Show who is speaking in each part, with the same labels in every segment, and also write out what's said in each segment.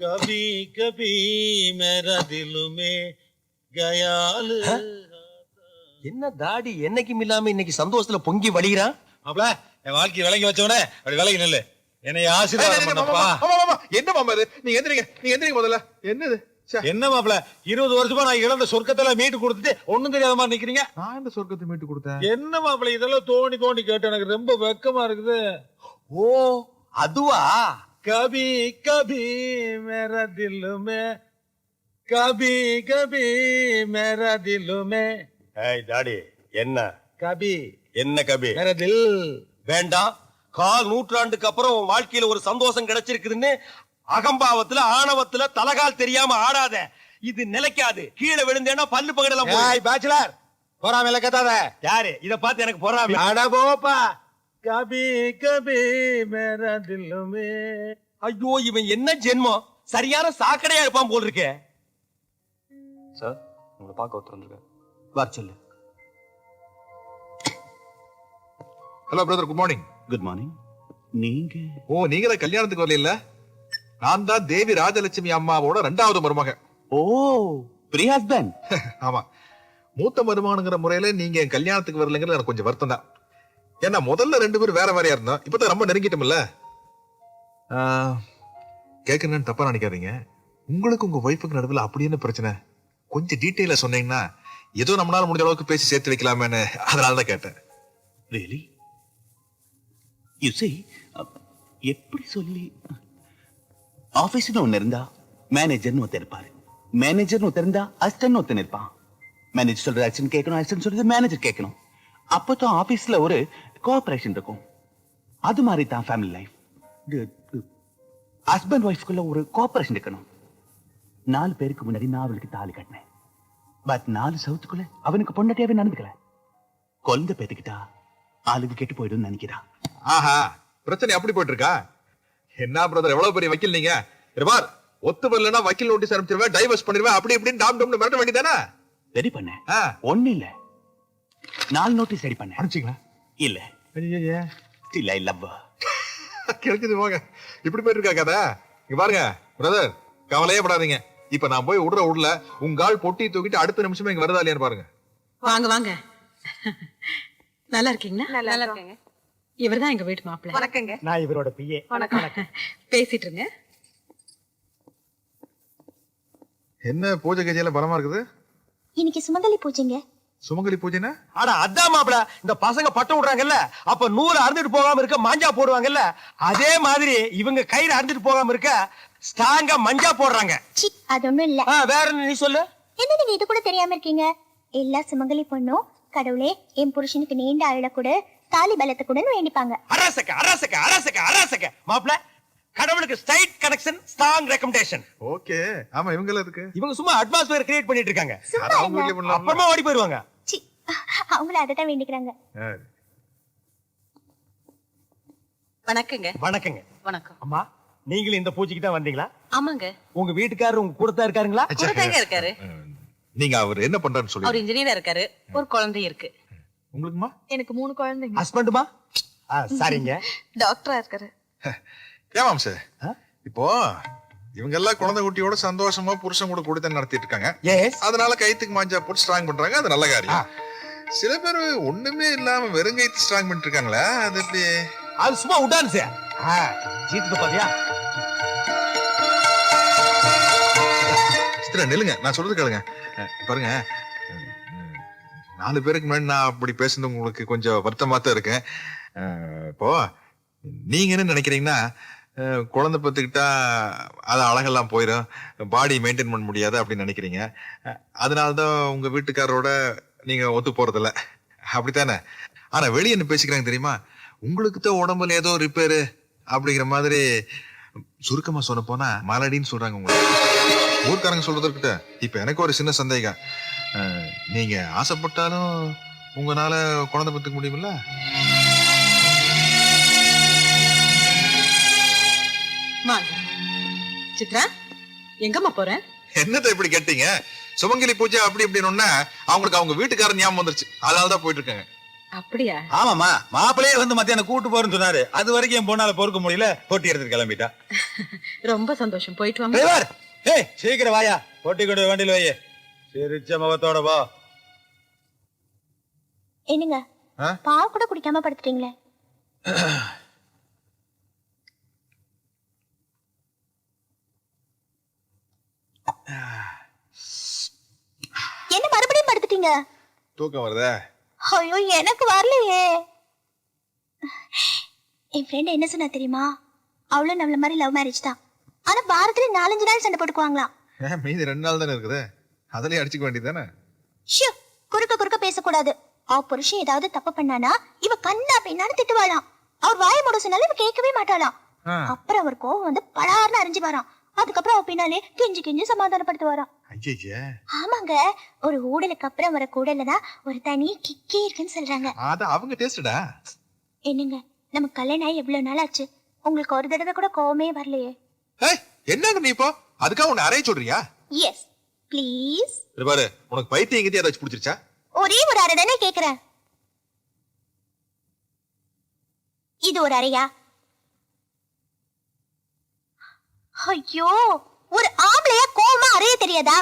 Speaker 1: कभी कभी मेरा दिल में गयाल
Speaker 2: என்ன தாடி என்னைக்கும் இல்லாம இன்னைக்கு சந்தோஷத்துல பொங்கி வழிகிறான்
Speaker 1: மாப்ள என் வாழ்க்கை விளங்கி வச்சவனே அப்படி விலகி நில்லு என்னை ஆசீர்வாதம் பண்ணப்பா
Speaker 3: என்ன மாமா இது நீங்க எந்திரிங்க நீங்க எந்திரிங்க முதல்ல என்னது ச்சே,
Speaker 1: என்ன மாப்பிள? இருபது வருஷமா நான் இழந்த சொர்க்கத்துல மீட்டு கொடுத்துட்டு ஒண்ணும் தெரியாத மாதிரி நிக்கிறீங்க?
Speaker 3: நான் இந்த சொர்க்கத்தை மீட்டு கொடுத்தேன்?
Speaker 1: என்ன மாப்பிள இதெல்லாம் தோண்டி தோண்டி கேட்டேன். எனக்கு ரொம்ப வெக்கமா இருக்குது.
Speaker 2: ஓ அதுவா?
Speaker 1: கபி கபி மெரதிலுமே. தில்லுமே கபி கபி மேரா
Speaker 2: ஏய் டாடி என்ன?
Speaker 1: கபி.
Speaker 2: என்ன கபி?
Speaker 1: மேரா
Speaker 2: வேண்டாம். கால் நூற்றாண்டுக்கு அப்புறம் வாழ்க்கையில ஒரு சந்தோஷம் கிடைச்சிருக்குதுன்னு அகம்பாவத்துல ஆணவத்துல தலகால் தெரியாம ஆடாத. இது நிலைக்காது. கீழே விழுந்தேன்னா பல்லு பகடலாம்
Speaker 1: ஏய் பேச்சுலர் பொறாமையில கத்தாத.
Speaker 2: யாரு? இத பார்த்து எனக்கு பொறாமை.
Speaker 1: அட போப்பா. கபி கபி மேரா தில் மே
Speaker 2: ஐயோ இவன் என்ன ஜென்மம்? சரியான சாக்கடையா இருப்பான் போல் இருக்கே.
Speaker 4: சார் உங்களை பார்க்க ஒருத்தர் வந்திருக்காரு. வர சொல்லு.
Speaker 3: Hello brother good morning
Speaker 4: good morning நீங்க?
Speaker 3: ஓ நீங்க தான் கல்யாணத்துக்கு வரல நான் தான் தேவி ராஜலட்சுமி அம்மாவோட ரெண்டாவது மருமக
Speaker 4: ஓ ப்ரீ ஹஸ்பண்ட்
Speaker 3: ஆமா. மூத்த மருமகனுங்கிற முறையில நீங்க என் கல்யாணத்துக்கு வரலங்கிறது எனக்கு கொஞ்சம் வருத்தம் தான் ஏன்னா முதல்ல ரெண்டு பேரும் வேற வேறையா இருந்தோம். இப்பதான் ரொம்ப நெருங்கிட்டோம்ல. கேட்கணும்னு தப்பா நினைக்காதீங்க. உங்களுக்கு உங்க ஒய்ஃபுக்கு நடுவில் அப்படி என்ன பிரச்சனை? கொஞ்சம் டீட்டெயிலா சொன்னீங்கன்னா ஏதோ நம்மளால முடிஞ்ச அளவுக்கு பேசி சேர்த்து வைக்கலாமேன்னு அதனால தான் கேட்டேன்.
Speaker 4: ரியலி யூ see எப்படி சொல்லி ஆபீஸ்னு ஒன்னு இருந்தா மேனேஜர்னு ஒருத்தர் இருப்பாரு. மேனேஜர்னு ஒருத்தர் இருந்தா அசிஸ்டன்ட் ஒருத்தன் இருப்பான். மேனேஜர் சொல்றது அசிஸ்டன்ட் கேட்கணும் அசிஸ்டன்ட் சொல்றது மேனேஜர் கேட்கணும். அப்பதான் ஆபீஸ்ல ஒரு கோஆபரேஷன் இருக்கும். அது மாதிரி தான் ஃபேமிலி லைஃப் ஹஸ்பண்ட் ஒய்ஃப்குள்ள ஒரு கோஆபரேஷன் இருக்கணும். நாலு பேருக்கு முன்னாடி நான் அவளுக்கு தாலி கட்டினேன். பட் நாலு சவுத்துக்குள்ள அவனுக்கு பொண்டாட்டியாவே நடந்துக்கல குழந்தை பேத்துக்கிட்டா ஆளுக்கு கெட்டு போயிடும் நினைக்கிறா.
Speaker 3: ஆஹா பிரச்சனை அப்படி போயிட்டு இருக்கா? என்ன பிரதர் எவ்வளவு பெரிய வக்கீல் நீங்க? இரு பார். ஒத்து வரலன்னா வக்கீல் நோட்டீஸ் அனுப்பிச்சிருவேன் டைவர்ஸ் பண்ணிடுவேன் அப்படி இப்படின்னு டாம் டாம்னு மிரட்ட வேண்டியதானே
Speaker 4: ரெடி பண்ணேன்
Speaker 3: ஆ,
Speaker 4: ஒண்ணு இல்ல. நாலு நோட்டீஸ் ரெடி பண்ணேன்
Speaker 3: அனுப்பிச்சிங்களா?
Speaker 4: இல்ல. ஐ லவ்
Speaker 3: கிடைக்குது போங்க. இப்படி போயிட்டு இருக்கா கதை? இங்க பாருங்க பிரதர் கவலையே படாதீங்க. இப்ப நான் போய் விடுற விடல உங்க ஆள் பொட்டி தூக்கிட்டு அடுத்த நிமிஷமே இங்க வருதா இல்லையான்னு பாருங்க.
Speaker 5: வாங்க வாங்க. நல்லா இருக்கீங்களா?
Speaker 6: நல்லா இருக்கேங்க.
Speaker 5: இவர்தான் எங்க வீட்டு மாப்பிள்ளை.
Speaker 6: வணக்கங்க.
Speaker 1: நான் இவரோட பிஏ
Speaker 5: பேசிட்டு இருங்க
Speaker 3: என்ன பூஜை கஜையில பலமா இருக்குது?
Speaker 7: இன்னைக்கு சுமங்கலி பூஜைங்க.
Speaker 3: சுமங்கலி பூஜைனா
Speaker 2: ஆனா அதான் மாப்பிள. இந்த பசங்க பட்டம் விடுறாங்கல்ல. அப்ப நூறு அறுந்துட்டு போகாம இருக்க மஞ்சா போடுவாங்கல்ல. அதே மாதிரி இவங்க கயிறு அறுந்துட்டு போகாம இருக்க ஸ்ட்ராங்கா மஞ்சா போடுறாங்க.
Speaker 7: சி அது ஒண்ணும் இல்ல.
Speaker 2: ஆ, வேற என்ன நீ சொல்லு?
Speaker 7: என்ன நீங்க இது கூட தெரியாம இருக்கீங்க? எல்லா சுமங்கலி பொண்ணும் கடவுளே என் புருஷனுக்கு நீண்ட ஆயுள கூட. தாலி பலத்தை கூடன்னு வேண்டிப்பாங்க.
Speaker 2: அரசக்க அரசக்க அரசக்க அரசக்க மாப்பிள கடவுளுக்கு straight connection strong recommendation
Speaker 3: okay. ஆமா இவங்கள இருக்கு
Speaker 2: இவங்க சும்மா அட்மாஸ்பியர் கிரியேட் பண்ணிட்டு இருக்காங்க.
Speaker 7: சும்மா
Speaker 3: அது அவங்க.
Speaker 2: அப்புறமா ஓடி போயிருவாங்க.
Speaker 7: சி அவங்கள அதை தான் வேண்டிக்கிறாங்க
Speaker 6: வணக்கங்க.
Speaker 2: வணக்கங்க.
Speaker 6: வணக்கம்.
Speaker 2: அம்மா நீங்களும் இந்த பூஜைக்கு தான் வந்தீங்களா?
Speaker 6: ஆமாங்க.
Speaker 2: உங்க வீட்டுக்காரர் உங்க கூட தான் இருக்காருங்களா
Speaker 6: கூட தாங்க இருக்காரு
Speaker 3: நீங்க அவர் என்ன பண்றாருன்னு
Speaker 6: அவர்
Speaker 3: சொல்லி
Speaker 6: இன்ஜினியரா இருக்காரு. ஒரு குழந்தை இருக்கு.
Speaker 3: உங்களுக்குமா?
Speaker 5: எனக்கு மூணு குழந்தைங்க.
Speaker 2: ஹஸ்பண்டுமா சரிங்க.
Speaker 5: டாக்டரா இருக்காரு.
Speaker 3: ஏமாம் சார்? இப்போ இவங்க எல்லாம் குழந்தை குட்டியோட சந்தோஷமா புருஷன் கூட கூடி தான் நடத்திட்டு இருக்காங்க.
Speaker 2: எஸ்
Speaker 3: அதனால கைத்துக்கு மாஞ்சா போட்டு ஸ்ட்ராங் பண்றாங்க. அது நல்ல காரியம். சில பேர் ஒண்ணுமே இல்லாம வெறும் கைத்து ஸ்ட்ராங் பண்ணிட்டு இருக்காங்களா அது எப்படி?
Speaker 2: அது சும்மா உடான் சார். ஜீத்துக்கு பாத்தியா?
Speaker 3: நில்லுங்க. நான் சொல்றது கேளுங்க. பாருங்க. நாலு பேருக்கு முன்னாடி நான் அப்படி பேசுனது உங்களுக்கு கொஞ்சம் வருத்தமாக தான் இருக்கேன். இப்போ நீங்க என்ன நினைக்கிறீங்கன்னா குழந்தை பார்த்துக்கிட்டா அது அழகெல்லாம் போயிடும் பாடி மெயின்டைன் பண்ண முடியாது அப்படின்னு நினைக்கிறீங்க. அதனால தான் உங்க வீட்டுக்காரரோட நீங்க ஒத்து போறதில்ல. அப்படித்தானே? ஆனா வெளியே என்ன பேசிக்கிறாங்க தெரியுமா? உங்களுக்கு தான் உடம்புல ஏதோ ரிப்பேரு அப்படிங்கிற மாதிரி சுருக்கமா சொன்ன போனா மலடின்னு சொல்றாங்க உங்களுக்கு ஊர்க்காரங்க சொல்றது இருக்கட்டும் இப்ப எனக்கு ஒரு சின்ன சந்தேகம். நீங்க ஆசைப்பட்டாலும் உங்களால குழந்தை பெற்றுக்க முடியுமில்ல
Speaker 5: சித்ரா எங்கம்மா போற?
Speaker 3: என்னத்தை இப்படி கேட்டீங்க? சுமங்கலி பூஜை அப்படி இப்படின்னு அவங்களுக்கு அவங்க வீட்டுக்காரர் ஞாபகம் வந்துருச்சு. அதனால தான் போயிட்டு இருக்காங்க.
Speaker 5: அப்படியா?
Speaker 1: ஆமாமா மாப்பிளையே வந்து மத்தியானம் கூட்டு போறேன்னு சொன்னாரு. அது வரைக்கும் என் பொண்ணால பொறுக்க முடியல. போட்டி எடுத்துட்டு கிளம்பிட்டா.
Speaker 5: ரொம்ப சந்தோஷம். போயிட்டு வாங்க.
Speaker 1: ஏய் சீக்கிரம் வாயா. போட்டி கொண்டு வண்டியில வையே. சிரிச்ச முகத்தோட வா.
Speaker 7: என்னங்க? பால் கூட குடிக்காம படுத்துட்டீங்களே? என்ன மறுபடியும் படுத்துட்டீங்க?
Speaker 3: தூக்கம் வருதே?
Speaker 7: ஐயோ எனக்கு வரலையே. என் ஃப்ரெண்ட் என்ன சொன்னா தெரியுமா? அவளும் நம்மள மாதிரி லவ் மேரேஜ் தான். ஆனா வாரத்துல நாலஞ்சு நாள் சண்டை போட்டுக்குவாங்களாம்.
Speaker 3: மீதி ரெண்டு நாள் தானே இருக்குது? அதுலயே அடிச்சுக்க வேண்டியதானே
Speaker 7: குறுக்க குறுக்க பேசக்கூடாது. அவ புருஷன் ஏதாவது தப்பு பண்ணானா இவ கண்ணா பின்னான்னு திட்டுவாளாம். அவர் வாய மூட சொன்னாலும் இவ கேட்கவே மாட்டாளாம். அப்புறம் அவர் கோவம் வந்து பலார்னு அறிஞ்சு வரான். அதுக்கப்புறம் அவ பின்னாலே கெஞ்சி கெஞ்சி சமாதானப்படுத்து வரான்
Speaker 3: ஐயே
Speaker 7: ஆமாங்க ஒரு ஊடலுக்கு அப்புறம் வர கூடல ஒரு தனி கிக்கே இருக்குன்னு சொல்றாங்க.
Speaker 3: அது அவங்க டேஸ்டடா
Speaker 7: என்னங்க நம்ம கல்யாணம் ஆகி எவ்வளவு நாள் ஆச்சு? உங்களுக்கு ஒரு தடவை கூட கோவமே வரலையே.
Speaker 3: ஏய் என்னங்க நீ இப்போ? அதுக்காக உன்னை அறைய சொல்றியா?
Speaker 7: எஸ் ப்ளீஸ்
Speaker 3: இது பாரு உனக்கு பைத்தியம் எங்கிட்ட ஏதாச்சும் பிடிச்சிருச்சா?
Speaker 7: ஒரே ஒரு அறை தானே கேக்குறேன். இது ஒரு அறையா? ஐயோ ஒரு ஆம்பளையா கோவமா அறைய தெரியாதா?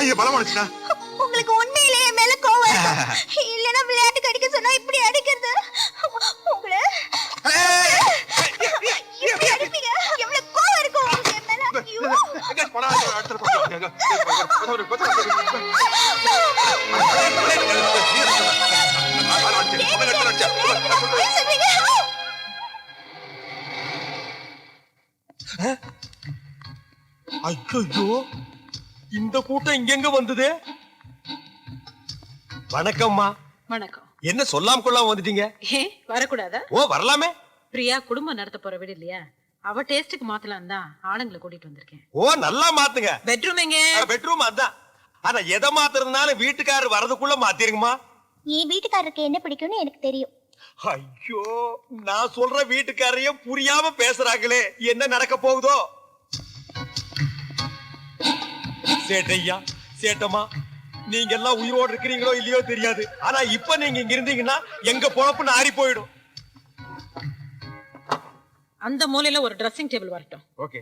Speaker 7: ஐயா
Speaker 3: பலமானுச்சுடா
Speaker 7: உங்களுக்கு உண்மையிலேயே மேல கோவம் இருக்கா? இல்லைன்னா விளையாட்டுக்கு அடிக்க சொன்னா இப்படி அடிக்கிறது? உங்களை இப்படி அடிப்பீங்க? எவ்வளவு கோவம் இருக்கும் உங்களுக்கு என் மேல. ஐயோ.
Speaker 2: இந்த கூட்டம் இங்கெங்க வந்தது? வணக்கம்மா.
Speaker 5: வணக்கம்.
Speaker 2: என்ன சொல்லாம கொள்ளாம வந்துட்டீங்க?
Speaker 5: ஏ வரக்கூடாதா?
Speaker 2: ஓ வரலாமே.
Speaker 5: பிரியா குடும்பம் நடத்த போற வீடு இல்லையா? அவ டேஸ்டுக்கு மாத்தலாம் தான் ஆளுங்களை கூட்டிட்டு வந்திருக்கேன்.
Speaker 2: ஓ நல்லா மாத்துங்க.
Speaker 5: பெட்ரூம் எங்க?
Speaker 2: பெட்ரூம் அதான். ஆனா எதை மாத்துறதுனால வீட்டுக்காரர் வரதுக்குள்ள மாத்திருங்கம்மா.
Speaker 7: என் வீட்டுக்காரருக்கு என்ன பிடிக்கும்னு எனக்கு தெரியும்.
Speaker 2: ஐயோ நான் சொல்ற வீட்டுக்காரையும் புரியாம பேசுறாங்களே. என்ன நடக்க போகுதோ? சேட்டையா? சேட்டம்மா நீங்க எல்லாம் உயிரோடு இருக்கிறீங்களோ இல்லையோ தெரியாது. ஆனா இப்ப நீங்க இங்க இருந்தீங்கன்னா எங்க பொழப்பு நாரி போயிடும்.
Speaker 5: அந்த மூலையில ஒரு ட்ரெஸ்ஸிங் டேபிள் வரட்டும்.
Speaker 2: ஓகே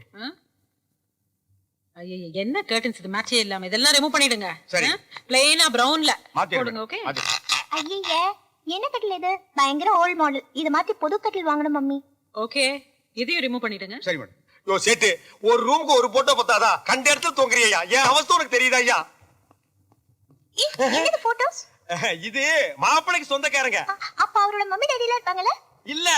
Speaker 5: ஐயோ என்ன கர்டன்ஸ் இது? மேட்சே இல்லாம. இதெல்லாம் ரிமூவ் பண்ணிடுங்க.
Speaker 2: சரி.
Speaker 5: பிளெயினா பிரவுன்ல. போடுங்க ஓகே
Speaker 7: ஐயே என்ன கட்டில் இது? பயங்கர ஓல்ட் மாடல் இத மாத்தி புது கட்டில் வாங்கணும் மம்மி.
Speaker 5: ஓகே இதையும் ரிமூவ் பண்ணிடுங்க.
Speaker 2: சரி மேடம் யோ சேட்டு ஒரு ரூமுக்கு ஒரு போட்டோ பத்தாதா? கண்ட இடத்துல தூங்குறியா? என் அவஸ்தை உனக்கு தெரியுதா ஐயா?
Speaker 7: போட்டோஸ்
Speaker 2: இது மாப்பிளைக்கு சொந்தக்காரங்க.
Speaker 7: அப்ப அவரோட மம்மி டாடி எல்லாம் இருப்பாங்கல்ல?
Speaker 2: இல்ல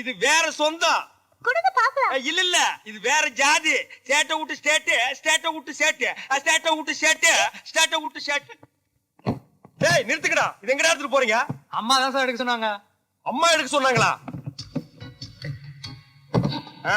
Speaker 2: இது வேற சொந்தம்.
Speaker 7: கொடுங்க பாக்கலாம்
Speaker 2: இல்ல இல்ல இது வேற ஜாதி. ஸ்டேட்டை விட்டு ஸ்டேட்டு ஸ்டேட்டை விட்டு ஸ்டேட்டு ஸ்டேட்டை விட்டு ஸ்டேட்டு ஸ்டேட்டை விட்டு ஸ்டேட்டு டேய் நிறுத்துக்கடா. இது எங்கடா எடுத்துட்டு போறீங்க?
Speaker 1: அம்மா தான் சார் எடுக்க சொன்னாங்க.
Speaker 2: அம்மா எடுக்க சொன்னாங்களா? ஆ,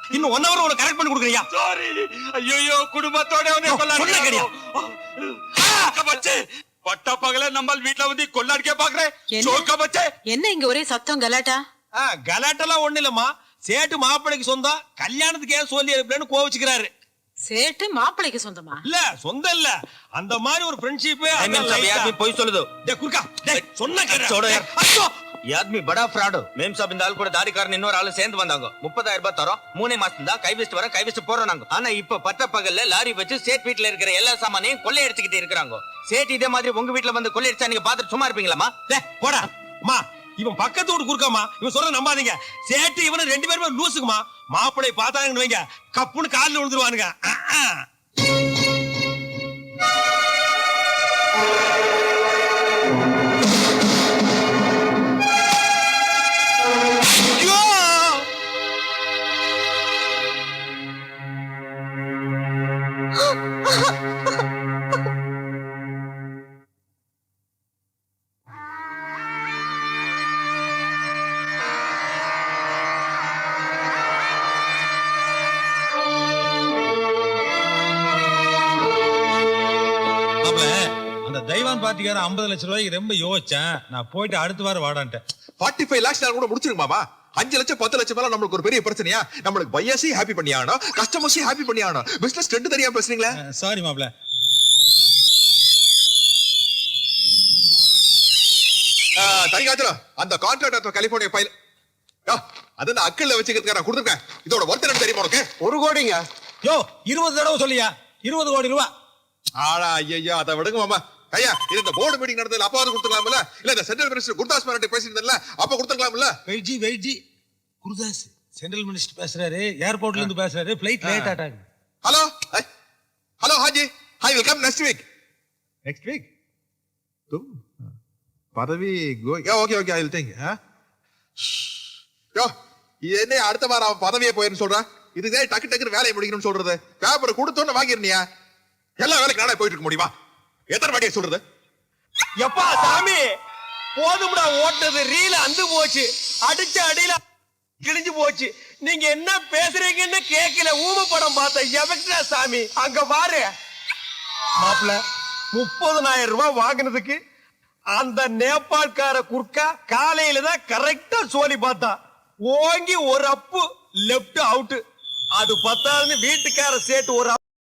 Speaker 2: இன்னும் ஒன் ஹவர் கரெக்ட் பண்ணி கொடுக்குறியா
Speaker 4: சாரி ஐயோ குடும்பத்தோட வந்து கொள்ளாடியா பட்டா பகல நம்ம வீட்ல வந்து கொள்ளாடிக்க பாக்குறேன்.
Speaker 5: என்ன? இங்க ஒரே சத்தம் கலாட்டா?
Speaker 2: கலாட்டெல்லாம் ஒண்ணு இல்லம்மா. சேட்டு மாப்பிளைக்கு சொந்தம். கல்யாணத்துக்கு ஏன் சொல்லி இருப்பேன்னு கோவிச்சுக்கிறாரு.
Speaker 5: சேட்டு மாப்பிளைக்கு சொந்தமா?
Speaker 2: இல்ல சொந்தம் இல்ல. அந்த மாதிரி ஒரு ஃப்ரெண்ட்ஷிப் பொய் சொல்லுது. சொன்ன
Speaker 8: ಈ படா ಬಡಾ ಫ್ರಾಡ್ ಮೇಮ್ ಸಾಬ್ ಇಂದ ಅಲ್ಲಿ ಕೂಡ ದಾರಿಕಾರನ ಇನ್ನೊರು சேர்ந்து வந்தாங்க. முப்பதாயிரம் ரூபாய் தரோம். மூணே மாசம் தான் கைவிஸ்ட் வர கைவிஸ்ட் போறோம் நாங்க. ஆனா இப்ப பட்ட பகல்ல லாரி வச்சு ஸ்டேட் வீட்ல இருக்கிற எல்லா சாமானையும் கொள்ளையடிச்சுக்கிட்டு இருக்கிறாங்க. சேட் இதே மாதிரி உங்க வீட்ல வந்து கொள்ளையடிச்சா நீங்க பாத்துட்டு சும்மா இருப்பீங்களாமா
Speaker 2: போடா. அம்மா இவன் பக்கத்து வீடு குறுக்காமா இவன் சொல்ற நம்பாதீங்க. சேட்டு இவனு ரெண்டு பேருமே லூசுக்குமா மாப்பிள்ளை பார்த்தாங்கன்னு வைங்க. கப்புன்னு காலில் விழுந்துருவானுங்க.
Speaker 1: தெய்வான் பார்ட்டிக்கார ஐம்பது லட்சம் ரூபாய்க்கு ரொம்ப யோசிச்சேன். நான் போயிட்டு அடுத்த வாரம் வாடான்ட்டேன்.
Speaker 3: ஃபார்ட்டி ஃபைவ் லேக்ஸ் கூட முடிச்சிருங்க மாமா அஞ்சு லட்சம் பத்து லட்சம் மேல நம்மளுக்கு ஒரு பெரிய பிரச்சனையா? நம்மளுக்கு பையஸையும் ஹாப்பி பண்ணி ஆகணும் கஸ்டமர்ஸையும் ஹாப்பி பண்ணி ஆகணும் பிசினஸ் ரெண்டு தனியா பேசுறீங்களா
Speaker 1: சாரி மாப்ள
Speaker 3: தனிக்காச்சுல அந்த கான்ட்ராக்ட் கலிபோர்னியா ஃபைல் அது நான் அக்கல்ல வச்சுக்கிறதுக்கு நான் கொடுத்துருக்கேன். இதோட ஒருத்தர் தெரியுமா உனக்கு?
Speaker 2: ஒரு கோடிங்க.
Speaker 1: யோ இருபது தடவை சொல்லியா? இருபது கோடி ரூபா.
Speaker 3: ஆடா ஐயா அதை விடுங்க மாமா. ஐயா இது இந்த போர்டு மீட்டிங் நடந்ததுல அப்பா வந்து கொடுத்துக்கலாம்ல? இல்ல இந்த சென்ட்ரல் மினிஸ்டர் குர்தாஸ் மாரட்டி பேசியிருந்தல அப்ப கொடுத்துக்கலாம்ல
Speaker 1: வெயிட்ஜி வெயிட்ஜி குருதாஸ் சென்ட்ரல் மினிஸ்டர் பேசுறாரு ஏர்போர்ட்ல இருந்து பேசுறாரு ஃபிளைட் லேட் ஆட்டாங்க.
Speaker 3: Hello hello Haji hi welcome next week next week तुम பதவி okay okay I will think யோ இது என்ன அடுத்த வாரம் அவன் பதவியே போயிருன்னு சொல்றான் இதுக்கு டக்கு டக்குன்னு வேலையை முடிக்கணும்னு சொல்றது? பேப்பர் கொடுத்தோன்னு வாங்கிருந்தியா எல்லா வேலைக்கு நானே போயிட்டு இருக்க முடியுமா? எத்தனை வாட்டி சொல்றது?
Speaker 2: எப்பா சாமி போதும்டா ஓட்டுறது ரீல அந்து போச்சு. அடிச்ச அடியில கிழிஞ்சு போச்சு. நீங்க என்ன பேசுறீங்கன்னு கேக்கல. ஊம படம் பார்த்த எவக்டா சாமி? அங்க பாரு. மாப்பிள முப்பதனாயிரம் ரூபாய் வாங்கினதுக்கு அந்த நேபாள்கார குர்க்கா காலையில தான் கரெக்டா சோலி பார்த்தா. ஓங்கி ஒரு அப்பு லெப்ட் அவுட் அது பத்தாதுன்னு வீட்டுக்கார சேட்டு ஒரு